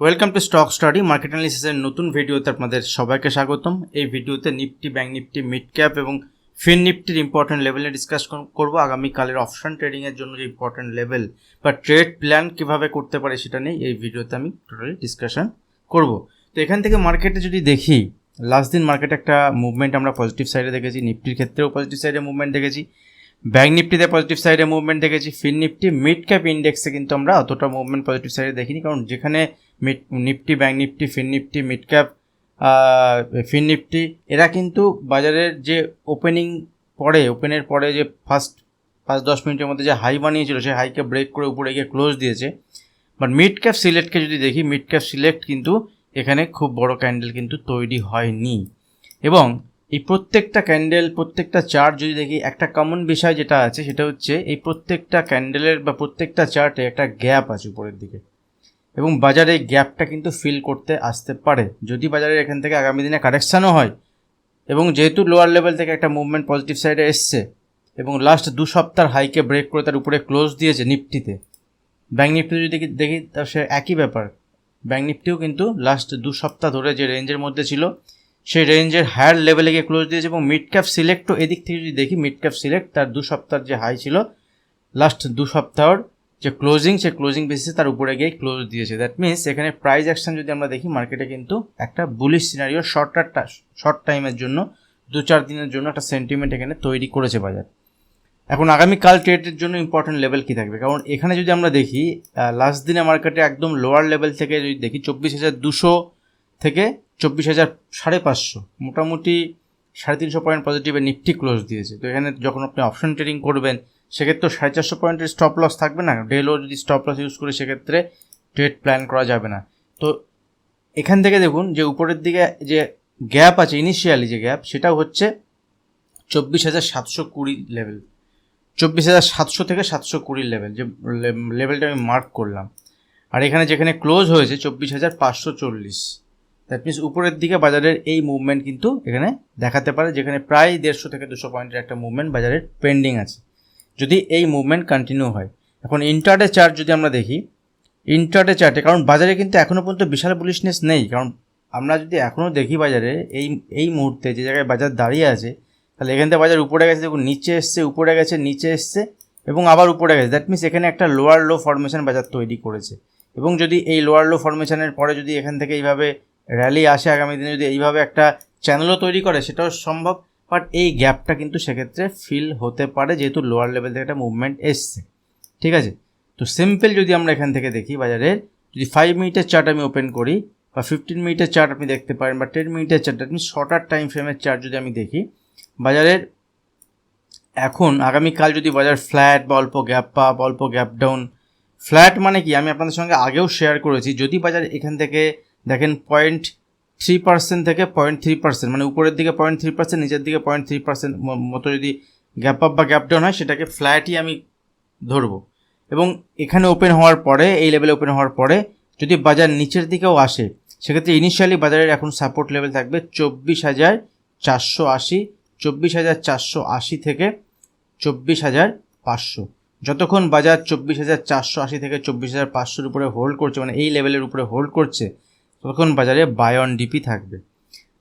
Welcome to stock study market অ্যানালিসিসের নতুন ভিডিওতে আপনাদের সবাইকে স্বাগতম। এই ভিডিওতে Nifty bank Nifty mid cap এবং ফিন নিফটির ইম্পর্টেন্ট লেভেলে ডিসকাস করব। আগামীকালের অপশন ট্রেডিংয়ের জন্য যে ইম্পর্টেন্ট লেভেল বা ট্রেড প্ল্যান কীভাবে করতে পারে সেটা নিয়ে এই ভিডিওতে আমি টোটালি ডিসকাশন করব। তো এখান থেকে মার্কেটে যদি দেখি লাস্ট দিন মার্কেটে একটা মুভমেন্ট আমরা পজিটিভ সাইডে দেখেছি নিফটির ক্ষেত্রেও পজিটিভ সাইডে মুভমেন্ট দেখেছি ব্যাঙ্ক নিফটিতে পজিটিভ সাইডে মুভমেন্ট দেখেছি ফিন নিফটি মিড ক্যাপ ইন্ডেক্সে কিন্তু আমরা অতটা মুভমেন্ট পজিটিভ সাইডে দেখিনি, কারণ যেখানে mid Nifty bank Nifty fin, Nifty mid cap fin Nifty, এরা কিন্তু বাজারের যে ওপেনিং পরে ওপেনের পরে যে ফার্স্ট পাঁচ দশ মিনিটের মধ্যে যে হাই বানিয়েছিল সেই হাইকে ব্রেক করে উপরে গিয়ে ক্লোজ দিয়েছে। বাট মিড ক্যাপ সিলেক্টকে যদি দেখি মিড ক্যাপ সিলেক্ট কিন্তু এখানে খুব বড় ক্যান্ডেল কিন্তু তৈরি হয়নি। এবং এই প্রত্যেকটা ক্যান্ডেল প্রত্যেকটা চার্ট যদি দেখি, একটা কমন বিষয় যেটা আছে, সেটা হচ্ছে এই প্রত্যেকটা ক্যান্ডেলের বা প্রত্যেকটা চার্টে একটা গ্যাপ আছে উপরের দিকে। এবং বাজারে গ্যাপটা কিন্তু ফিল করতে আসতে পারে। যদি বাজারে এখান থেকে আগামী দিনে কারেকশানও হয়, এবং যেহেতু লোয়ার লেভেল থেকে একটা মুভমেন্ট পজিটিভ সাইডে এসছে, এবং লাস্ট দু সপ্তাহ হাইকে ব্রেক করে তার উপরে ক্লোজ দিয়েছে নিফটিতে ব্যাঙ্ক নিফটি যদি দেখি- তার সে একই ব্যাপার। ব্যাঙ্ক নিফটিও কিন্তু লাস্ট দু সপ্তাহ ধরে যে রেঞ্জের মধ্যে ছিল, সেই রেঞ্জের হায়ার লেভেলে গিয়ে ক্লোজ দিয়েছে, এবং মিড ক্যাপ সিলেক্টও এদিক থেকে যদি দেখি মিড ক্যাপ সিলেক্ট তার দু সপ্তাহের যে হাই ছিল লাস্ট দু সপ্তাহর যে ক্লোজিং সে ক্লোজিং বেসিসে তার উপরে গিয়ে ক্লোজ দিয়েছে। দ্যাট মিনস এখানে প্রাইস অ্যাকশন যদি আমরা দেখি মার্কেটে কিন্তু একটা বুলিশ সিনারিও শর্টার শর্ট টাইমের জন্য, দু চার দিনের জন্য একটা সেন্টিমেন্ট এখানে তৈরি করেছে বাজার। এখন আগামীকাল ট্রেডের জন্য ইম্পর্টেন্ট লেভেল কী থাকবে? কারণ এখানে যদি আমরা দেখি লাস্ট দিনে মার্কেটে একদম লোয়ার লেভেল থেকে যদি দেখি, চব্বিশ হাজার দুশো থেকে চব্বিশ হাজার সাড়ে পাঁচশো। মোটামুটি সাড়ে তিনশো পয়েন্ট পজিটিভে নিফটি ক্লোজ দিয়েছে। তো এখানে যখন আপনি অপশন ট্রেডিং করবেন সেক্ষেত্রে সাড়ে চারশো পয়েন্টের স্টপ লস থাকবে না। ডেলও যদি স্টপ লস ইউজ করে, সেক্ষেত্রে ট্রেড প্ল্যান করা যাবে না। তো এখান থেকে দেখুন যে উপরের দিকে যে গ্যাপ আছে ইনিশিয়ালি যে গ্যাপ সেটাও হচ্ছে চব্বিশ হাজার সাতশো কুড়ি লেভেল চব্বিশ হাজার সাতশো থেকে সাতশো কুড়ির লেভেল যে লেভেলটা আমি মার্ক করলাম। আর এখানে যেখানে ক্লোজ হয়েছে, চব্বিশ হাজার পাঁচশো চল্লিশ। দ্যাট মিনস উপরের দিকে বাজারের এই মুভমেন্ট কিন্তু এখানে দেখাতে পারে, যেখানে প্রায় দেড়শো থেকে দুশো পয়েন্টের একটা মুভমেন্ট বাজারের পেন্ডিং আছে। যদি এই মুভমেন্ট কন্টিনিউ হয়। এখন ইন্টারডে চার্ট যদি আমরা দেখি ইন্টারডে চার্টে কারণ বাজারে কিন্তু এখনও পর্যন্ত বিশাল বুলিশনেস নেই, কারণ আমরা যদি এখনও দেখি বাজারে, এই এই মুহূর্তে যে জায়গায় বাজার দাঁড়িয়ে আছে, তাহলে এখান থেকে বাজার উপরে গেছে, দেখুন, নিচে এসছে, উপরে গেছে, নিচে এসছে, এবং আবার উপরে গেছে। দ্যাট মিনস এখানে একটা লোয়ার লো ফরমেশন বাজার তৈরি করেছে। এবং যদি এই লোয়ার লো ফরমেশনের পরে যদি এখান থেকে এইভাবে র্যালি আসে আগামী দিনে, যদি এইভাবে একটা চ্যানেলও তৈরি করে, সেটাও সম্ভব। বাট এই গ্যাপটা কিন্তু সেক্ষেত্রে ফিল হতে পারে যেহেতু লোয়ার লেভেল থেকে একটা মুভমেন্ট এসছে। ঠিক আছে? তো সিম্পল যদি আমরা এখান থেকে দেখি বাজারের, যদি ফাইভ মিনিটের চার্ট আমি ওপেন করি বা ফিফটিন মিনিটের চার্ট আপনি দেখতে পারেন বা টেন মিনিটের চার্ট আপনি শর্টার টাইম ফ্রেমের চার্ট যদি আমি দেখি, বাজারের এখন আগামীকাল যদি বাজার ফ্ল্যাট বা অল্প গ্যাপ আপ অল্প গ্যাপ ডাউন ফ্ল্যাট মানে কি? আমি আপনাদের সঙ্গে আগেও শেয়ার করেছি। যদি বাজার এখান থেকে দেখেন পয়েন্ট থ্রি পার্সেন্ট থেকে পয়েন্ট থ্রি পার্সেন্ট মানে উপরের দিকে পয়েন্ট থ্রি পার্সেন্ট নিচের দিকে পয়েন্ট থ্রি পার্সেন্ট মতো যদি গ্যাপ আপ বা গ্যাপ ডাউন হয়, সেটাকে ফ্ল্যাটই আমি ধরবো। এবং এখানে ওপেন হওয়ার পরে, এই লেভেলে ওপেন হওয়ার পরে, যদি বাজার নিচের দিকেও আসে, সেক্ষেত্রে ইনিশিয়ালি বাজারের এখন সাপোর্ট লেভেল থাকবে চব্বিশ হাজার চারশো আশি, চব্বিশ হাজার চারশো আশি থেকে চব্বিশ হাজার পাঁচশো। যতক্ষণ বাজার চব্বিশ হাজার চারশো আশি থেকে চব্বিশ হাজার পাঁচশোর উপরে হোল্ড করছে মানে এই লেভেলের উপরে হোল্ড করছে ততক্ষণ বাজারে বাই অন ডিপি থাকবে।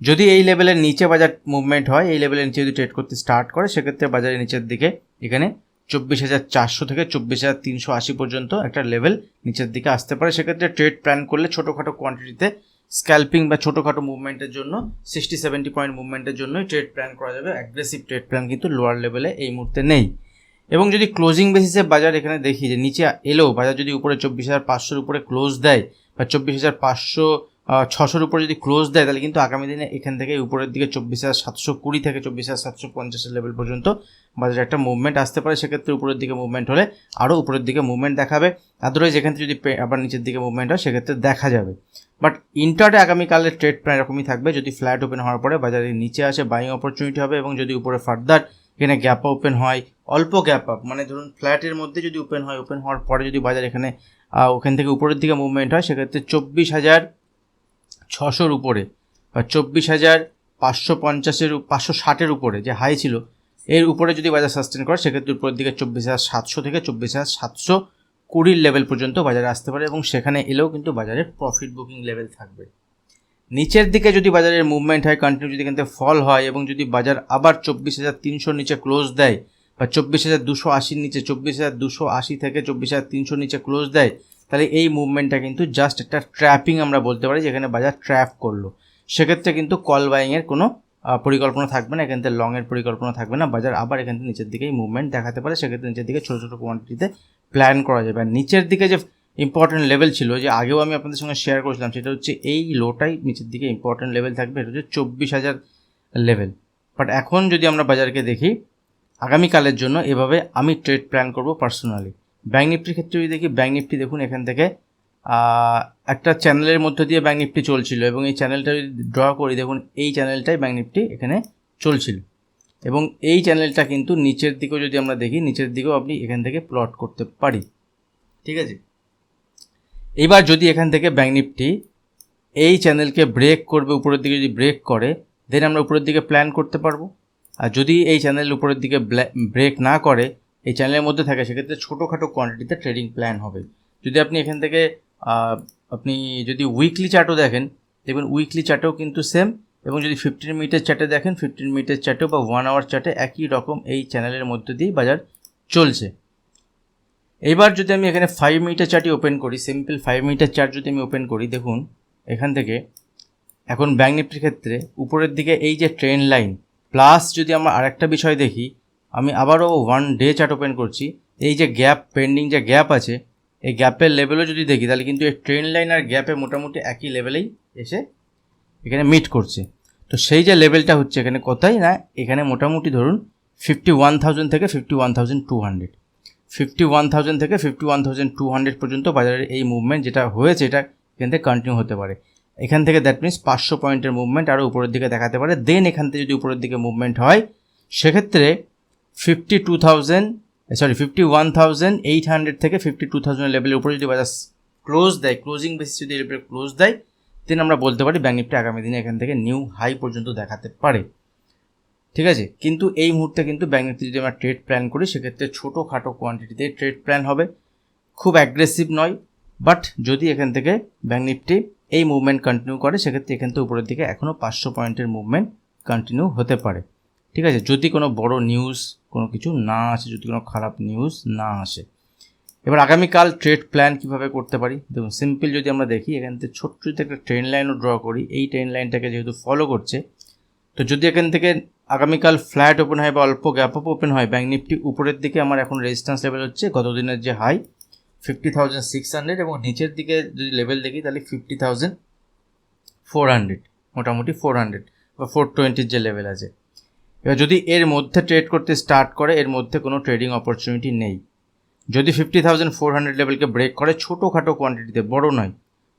যদি এই লেভেলের নিচে বাজার মুভমেন্ট হয়, এই লেভেলের নিচে যদি ট্রেড করতে স্টার্ট করে, সেক্ষেত্রে বাজারের নিচের দিকে এখানে চব্বিশ হাজার চারশো থেকে চব্বিশ হাজার তিনশো আশি পর্যন্ত একটা লেভেল নিচের দিকে আসতে পারে। সেক্ষেত্রে ট্রেড প্ল্যান করলে ছোটোখাটো কোয়ান্টিটিতে স্ক্যাল্পিং বা ছোটোখাটো মুভমেন্টের জন্য সিক্সটি সেভেন্টি পয়েন্ট মুভমেন্টের জন্যই ট্রেড প্ল্যান করা যাবে। অ্যাগ্রেসিভ ট্রেড প্ল্যান কিন্তু লোয়ার লেভেলে এই মুহূর্তে নেই। এবং যদি ক্লোজিং বেসিসে বাজার এখানে দেখি যে নিচে এলেও বাজার যদি উপরে চব্বিশ হাজার পাঁচশোর উপরে ক্লোজ দেয় বা চব্বিশ হাজার পাঁচশো ছশোর উপরে যদি ক্লোজ দেয়, তাহলে কিন্তু আগামী দিনে এখান থেকে উপরের দিকে চব্বিশ হাজার সাতশো কুড়ি থেকে চব্বিশ হাজার সাতশো পঞ্চাশের লেভেল পর্যন্ত বাজারে একটা মুভমেন্ট আসতে পারে। সেক্ষেত্রে উপরের দিকে মুভমেন্ট হলে আরও উপরের দিকে মুভমেন্ট দেখাবে। আদারওয়াইজ এখান থেকে যদি আবার নিচের দিকে মুভমেন্ট হয়, সেক্ষেত্রে দেখা যাবে। বাট ইন্টারডে আগামীকালের ট্রেড প্রায় এরকমই থাকবে। যদি ফ্ল্যাট ওপেন হওয়ার পরে বাজারে নিচে আসে বাইং অপরচুনিটি হবে এবং যদি উপরে ফার্দার এখানে গ্যাপ ওপেন হয়, অল্প গ্যাপ আপ মানে ধরুন ফ্ল্যাটের মধ্যে যদি ওপেন হয় ওপেন হওয়ার পরে যদি বাজার এখানে ওখান থেকে উপরের দিকে মুভমেন্ট হয়, সেক্ষেত্রে চব্বিশ হাজার ছশোর উপরে বা চব্বিশ হাজার পাঁচশো পঞ্চাশের পাঁচশো ষাটের উপরে যে হাই ছিল, এর উপরে যদি বাজার সাস্টেন করে, সেক্ষেত্রে উপরের দিকে চব্বিশ হাজার সাতশো থেকে চব্বিশ হাজার সাতশো কুড়ির লেভেল পর্যন্ত বাজারে আসতে পারে এবং সেখানে এলেও কিন্তু বাজারে প্রফিট বুকিং লেভেল থাকবে। নিচের দিকে যদি বাজারের মুভমেন্ট হয় কন্টিনিউ যদি থেকে ফল হয় এবং যদি বাজার আবার চব্বিশ হাজার তিনশোর নিচে ক্লোজ দেয় বা চব্বিশ হাজার দুশো আশির নিচে, চব্বিশ হাজার দুশো আশি থেকে চব্বিশ হাজার তিনশোর নিচে ক্লোজ দেয়, তাহলে এই মুভমেন্টটা কিন্তু জাস্ট একটা ট্র্যাপিং আমরা বলতে পারি, যেখানে বাজার ট্র্যাপ করল। সেক্ষেত্রে কিন্তু কল বাইংয়ের কোনো পরিকল্পনা থাকবে না, এখান থেকে লংয়ের পরিকল্পনা থাকবে না, বাজার আবার এখান থেকে নিচের দিকেই মুভমেন্ট দেখাতে পারে, সেক্ষেত্রে নিচের দিকে ছোটো ছোটো কোয়ান্টিটিতে প্ল্যান করা যাবে। আর নিচের দিকে যে ইম্পর্টেন্ট লেভেল ছিল, যে আগেও আমি আপনাদের সঙ্গে শেয়ার করেছিলাম, সেটা হচ্ছে এই লোটাই নিচের দিকে ইম্পর্টেন্ট লেভেল থাকবে, এটা হচ্ছে চব্বিশ হাজার লেভেল বাট এখন যদি আমরা বাজারকে দেখি আগামীকালের জন্য এভাবে আমি ট্রেড প্ল্যান করব পার্সোনালি ব্যাঙ্ক নিফটির ক্ষেত্রে যদি দেখি ব্যাঙ্ক নিফটি দেখুন, এখান থেকে একটা চ্যানেলের মধ্যে দিয়ে ব্যাঙ্ক নিফটি চলছিল এবং এই চ্যানেলটা যদি ড্র করি, দেখুন, এই চ্যানেলটাই ব্যাঙ্ক নিফটি এখানে চলছিল। এবং এই চ্যানেলটা কিন্তু নিচের দিকেও যদি আমরা দেখি, নিচের দিকেও আপনি এখান থেকে প্লট করতে পারি। ঠিক আছে? এবার যদি এখান থেকে ব্যাঙ্ক নিফটি এই চ্যানেলকে ব্রেক করবে, উপরের দিকে যদি ব্রেক করে দেন আমরা উপরের দিকে প্ল্যান করতে পারব। আর যদি এই চ্যানেল উপরের দিকে ব্রেক না করে, এই চ্যানেলের মধ্যে থাকে, সেক্ষেত্রে ছোটোখাটো কোয়ান্টিটিতে ট্রেডিং প্ল্যান হবে। যদি আপনি এখান থেকে আপনি যদি উইকলি চার্টও দেখেন, দেখবেন উইকলি চার্টেও কিন্তু সেম এবং যদি ফিফটিন মিনিটের চার্টে দেখেন ফিফটিন মিনিটের চার্টেও বা ওয়ান আওয়ার চার্টে একই রকম এই চ্যানেলের মধ্যে দিয়েই বাজার চলছে। এবার যদি আমি এখানে ফাইভ মিনিটের চার্টই ওপেন করি সিম্পল ফাইভ মিনিটের চার্ট যদি আমি ওপেন করি, দেখুন, এখান থেকে, এখন ব্যাঙ্ক নিফটির ক্ষেত্রে, উপরের দিকে এই যে ট্রেন লাইন প্লাস যদি আমরা আরেকটা বিষয় দেখি, আমি আবারও ওয়ান ডে চার্ট ওপেন করছি। এই যে গ্যাপ পেন্ডিং যে গ্যাপ আছে, এই গ্যাপের লেভেলও যদি দেখি, তাহলে কিন্তু এই ট্রেন লাইন আর গ্যাপে মোটামুটি একই লেভেলেই এসে এখানে মিট করছে। তো সেই যে লেভেলটা হচ্ছে এখানে কোথায় না, এখানে মোটামুটি ধরুন ফিফটি ওয়ান থাউজেন্ড থেকে fifty one thousand two hundred fifty one thousand থেকে fifty one thousand two hundred পর্যন্ত বাজারের এই মুভমেন্ট যেটা হয়েছে, এটা এখান থেকে কন্টিনিউ হতে পারে। এখান থেকে দ্যাট মিনস পাঁচশো পয়েন্টের মুভমেন্ট আরও উপরের দিকে দেখাতে পারে। দেন এখান থেকে যদি উপরের দিকে মুভমেন্ট হয়, সেক্ষেত্রে fifty two thousand sorry fifty one thousand eight hundred থেকে ফিফটি টু থাউজেন্ড লেভেলের উপরে যদি বাজার ক্লোজ দেয় ক্লোজিং বেসিস যদি লেভেলে ক্লোজ দেয় দেন আমরা বলতে পারি ব্যাঙ্ক নিফটি আগামী দিনে এখান থেকে নিউ হাই পর্যন্ত দেখাতে পারে। ঠিক আছে? কিন্তু এই মুহূর্তে কিন্তু ব্যাঙ্ক নিফটি যদি আমরা ট্রেড প্ল্যান করি, সেক্ষেত্রে ছোটোখাটো কোয়ান্টিটিতে ট্রেড প্ল্যান হবে। খুব অ্যাগ্রেসিভ নয় বাট যদি এখান থেকে ব্যাঙ্ক নিফটি এই মুভমেন্ট কন্টিনিউ করে, সেক্ষেত্রে এখান থেকে উপরের দিকে এখনও পাঁচশো পয়েন্টের মুভমেন্ট কন্টিনিউ হতে পারে। ঠিক আছে? যদি কোনো বড় নিউজ কোনো কিছু না আসে, যদি কোনো খারাপ নিউজ না আসে। এবার আগামীকাল ট্রেড প্ল্যান কীভাবে করতে পারি? দেখুন সিম্পল যদি আমরা দেখি, এখান থেকে ছোট্ট যদি একটা ট্রেন লাইনও ড্র করি, এই ট্রেন লাইনটাকে যেহেতু ফলো করছে, তো যদি এখান থেকে আগামীকাল ফ্ল্যাট ওপেন হয় বা অল্প গ্যাপ আপ ওপেন হয় ব্যাঙ্ক নিফটি উপরের দিকে আমার এখন রেজিস্ট্যান্স লেভেল হচ্ছে, গতদিনের যে high fifty thousand six hundred এবং নিচের দিকে যদি লেভেল দেখি, তাহলে ফিফটি থাউজেন্ড ফোর হান্ড্রেড মোটামুটি ফোর হান্ড্রেড বা ফোর টোয়েন্টির যে লেভেল আছে। এবার যদি এর মধ্যে ট্রেড করতে স্টার্ট করে, এর মধ্যে কোনো ট্রেডিং অপরচুনিটি নেই। যদি ফিফটি থাউজেন্ড ফোর হান্ড্রেড লেভেলকে ব্রেক করে, ছোটোখাটো কোয়ান্টিটিতে বড় নয়,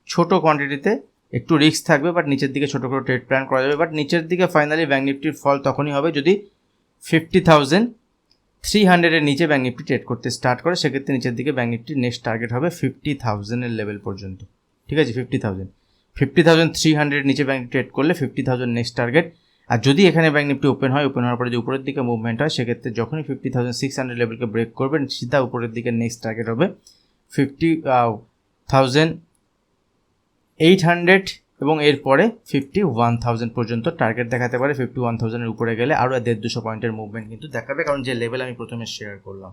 ছোটো কোয়ান্টিটিতে একটু রিস্ক থাকবে বাট নিচের দিকে ছোটো করে ট্রেড প্ল্যান করা যাবে। বাট নিচের দিকে ফাইনালি ব্যাঙ্ক নিফটির ফল তখনই হবে যদি ফিফটি থাউজেন্ড থ্রি হান্ড্রেডের নিচে ব্যাঙ্ক নিফটি ট্রেড করতে স্টার্ট করে, সেক্ষেত্রে নিচের দিকে ব্যাঙ্ক নিফটির নেক্সট টার্গেট হবে ফিফটি থাউজেন্ডের লেভেল পর্যন্ত। ঠিক আছে? Fifty thousand fifty thousand three hundred নিচে ব্যাঙ্ক ট্রেড করলে ফিফটি থাউজেন্ড নেক্সট টার্গেট আর যদি এখানে ব্যাঙ্ক নিফটি ওপেন হয় ওপেন হওয়ার পরে যদি উপরের দিকে মুভমেন্ট হয়, সেক্ষেত্রে যখনই ফিফটি থাউজেন্ড সিক্স হান্ড্রেড লেভেলকে ব্রেক করবেন, সিধা উপরের দিকে নেক্সট টার্গেট হবে। ফিফটি থাউজেন্ড এইট হান্ড্রেড এবং এরপরে ফিফটি ওয়ান থাউজেন্ড পর্যন্ত টার্গেট দেখাতে পারে। ফিফটি ওয়ান থাউজেন্ডের উপরে গেলে আরও দেড় দুশো পয়েন্টের মুভমেন্ট কিন্তু দেখাবে, কারণ যে লেভেল আমি প্রথমে শেয়ার করলাম।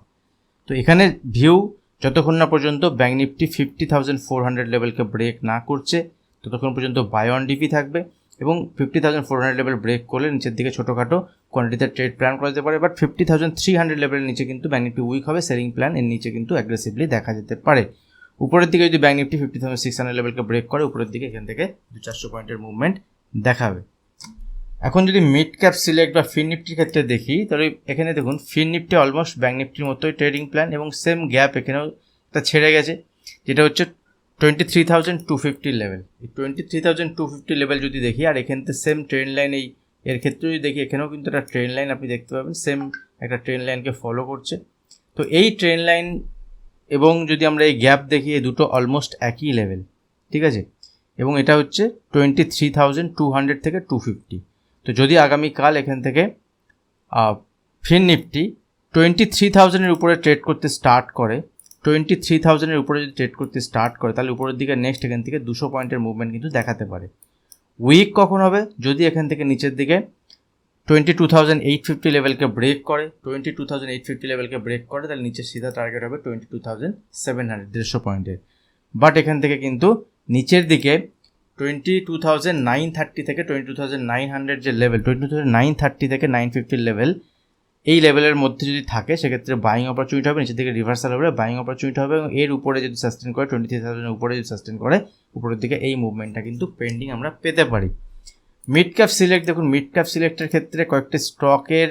তো এখানে ভিউ যতক্ষণ না পর্যন্ত bank Nifty fifty thousand four hundred লেভেলকে break না করছে, ততক্ষণ পর্যন্ত বাই অন ডিপি থাকবে এবং fifty thousand four hundred level break করলে নিচের দিকে ছোটোখাটো কোয়ান্টিটিতে ট্রেড প্ল্যান করা যেতে পারে। But fifty thousand three hundred লেভেলের নিচে কিন্তু ব্যাঙ্ক নিফটি উইক হবে সেলিং প্ল্যান এর নিচে কিন্তু অ্যাগ্রেসিভলি দেখা যেতে পারে। উপরের দিকে যদি bank Nifty fifty thousand six hundred লেভেলকে break করে, উপরের দিকে এখান থেকে দু চারশো পয়েন্টের মুভমেন্ট দেখাবে। এখন যদি মিড ক্যাপ সিলেক্ট বা ফিন নিফটির ক্ষেত্রে দেখি, তাহলে এখানে দেখুন ফিন নিফটি অলমোস্ট ব্যাঙ্ক নিফটির মতোই ট্রেডিং প্ল্যান এবং সেম গ্যাপ এখানেও একটা ছেড়ে গেছে, যেটা হচ্ছে twenty three thousand two fifty level এই twenty three thousand two fifty level যদি দেখি, আর এখান থেকে সেম ট্রেন লাইন এই, এর ক্ষেত্রে যদি দেখি, এখানেও কিন্তু একটা ট্রেন লাইন আপনি দেখতে পাবেন সেম একটা ট্রেন লাইনকে ফলো করছে। তো এই ট্রেন লাইন এবং যদি আমরা এই গ্যাপ দেখি, এই দুটো অলমোস্ট একই লেভেল ঠিক আছে? এবং এটা হচ্ছে twenty three thousand two hundred থেকে টু ফিফটি তো যদি আগামীকাল এখান থেকে ফিন নিফটি টোয়েন্টি থ্রি থাউজেন্ডের উপরে ট্রেড করতে স্টার্ট করে টোয়েন্টি থ্রি থাউজেন্ডের উপরে যদি ট্রেড করতে স্টার্ট করে, তাহলে উপরের দিকে নেক্সট এখান থেকে দুশো পয়েন্টের মুভমেন্ট কিন্তু দেখাতে পারে। উইক কখন হবে? যদি এখান থেকে নিচের দিকে twenty two thousand eight fifty লেভেলকে break করে। Twenty two thousand eight fifty লেভেলকে break করে, তাহলে নিচের সিধা টার্গেট হবে twenty two thousand seven hundred, দেড়শো পয়েন্টের বাট এখান থেকে কিন্তু নিচের দিকে twenty two thousand nine thirty থেকে twenty two thousand nine hundred যে level twenty two thousand nine thirty থেকে নাইন ফিফটির লেভেল এই লেভেলের মধ্যে যদি থাকে, সেক্ষেত্রে বাইং অপরচুনিটি হবে, নিচের দিকে রিভার্সাল হবে বাইং অপরচুনিটি হবে এবং এর উপরে যদি সাস্টেন করে, টোয়েন্টি থ্রি থাউজেন্ডের উপরে যদি সাস্টেন করে, উপরের দিকে এই মুভমেন্টটা কিন্তু পেন্ডিং আমরা পেতে পারি। মিড ক্যাপ সিলেক্ট দেখুন মিড ক্যাপ সিলেক্টের ক্ষেত্রে কয়েকটি স্টকের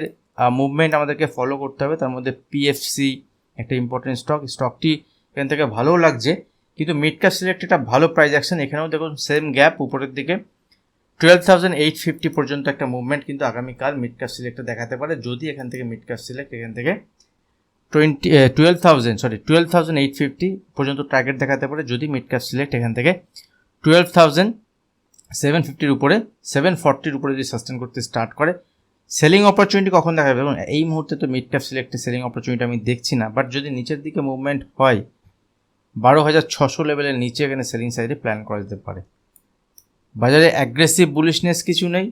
মুভমেন্ট আমাদেরকে ফলো করতে হবে। তার মধ্যে পিএফসি একটা ইম্পর্টেন্ট স্টক স্টকটি এখান থেকে ভালোও লাগছে, কিন্তু মিড ক্যাপ সিলেক্ট একটা ভালো প্রাইস অ্যাকশন এখানেও দেখুন সেম গ্যাপ উপরের দিকে। টুয়েলভ থাউজেন্ড এইট ফিফটি পর্যন্ত একটা মুভমেন্ট কিন্তু আগামীকাল মিড ক্যাপ সিলেক্টে দেখাতে পারে। যদি এখান থেকে মিড ক্যাপ সিলেক্ট এখান থেকে twenty twelve thousand sorry twelve thousand eight fifty পর্যন্ত টার্গেট দেখাতে পারে। যদি মিড ক্যাপ সিলেক্ট এখান থেকে টুয়েলভ থাউজেন্ড সেভেন ফিফটির উপরে সেভেন ফর্টির উপরে যদি সাস্টেন করতে স্টার্ট করে সেলিং অপরচুনিটি কখন দেখা যাবে দেখুন, এই মুহূর্তে তো মিড ক্যাপ সিলেক্টে সেলিং অপরচুনিটি আমি দেখছি না বাট যদি নিচের দিকে মুভমেন্ট হয়, বারো হাজার ছশো লেভেলের নিচে এখানে সেলিং সাইডে প্ল্যান করা যেতে পারে। বাজারে অ্যাগ্রেসিভ বুলিশনেস কিছু নেই,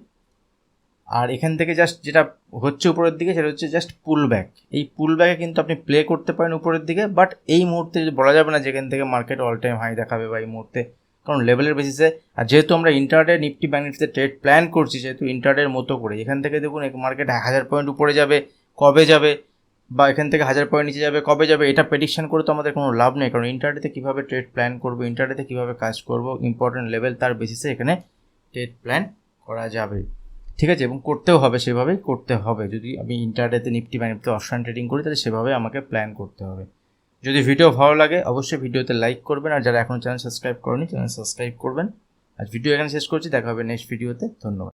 আর এখান থেকে জাস্ট যেটা হচ্ছে উপরের দিকে, সেটা হচ্ছে জাস্ট পুল ব্যাক এই পুল ব্যাকে কিন্তু আপনি প্লে করতে পারেন উপরের দিকে বাট এই মুহূর্তে যদি বলা যাবে না যেখান থেকে মার্কেট অল টাইম হাই দেখাবে বা এই মুহূর্তে কারণ লেভেলের বেসিসে আর যেহেতু আমরা ইন্টারডে নিফটি ব্যাঙ্ক নিফটিতে ট্রেড প্ল্যান করছি যেহেতু ইন্টারডের মতো করে, এখান থেকে দেখুন, এক মার্কেট হাজার পয়েন্ট উপরে যাবে, কবে যাবে, বা এখান থেকে হাজার পয়েন্ট নিচে যাবে, কবে যাবে, এটা প্রেডিকশন করে তো আমাদের কোনো লাভ নেই, কারণ ইন্টারডেতে কীভাবে ট্রেড প্ল্যান করব ইন্টারডেতে কীভাবে কাজ করব ইম্পর্টেন্ট লেভেল তার বেসিসে এখানে ট্রেড প্ল্যান করা যাবে। ঠিক আছে, এবং করতেও হবে, সেভাবেই করতে হবে। যদি আমি ইন্টারডেতে নিফটি বা নিফটি অপশান ট্রেডিং করি, তাহলে সেভাবে আমাকে প্ল্যান করতে হবে। যদি ভিডিও ভালো লাগে, অবশ্যই ভিডিওতে লাইক করবেন, আর যারা এখনও চ্যানেল সাবস্ক্রাইব করেনি চ্যানেল সাবস্ক্রাইব করবেন। আর ভিডিও এখানে শেষ করছি, দেখা হবে নেক্সট ভিডিওতে ধন্যবাদ।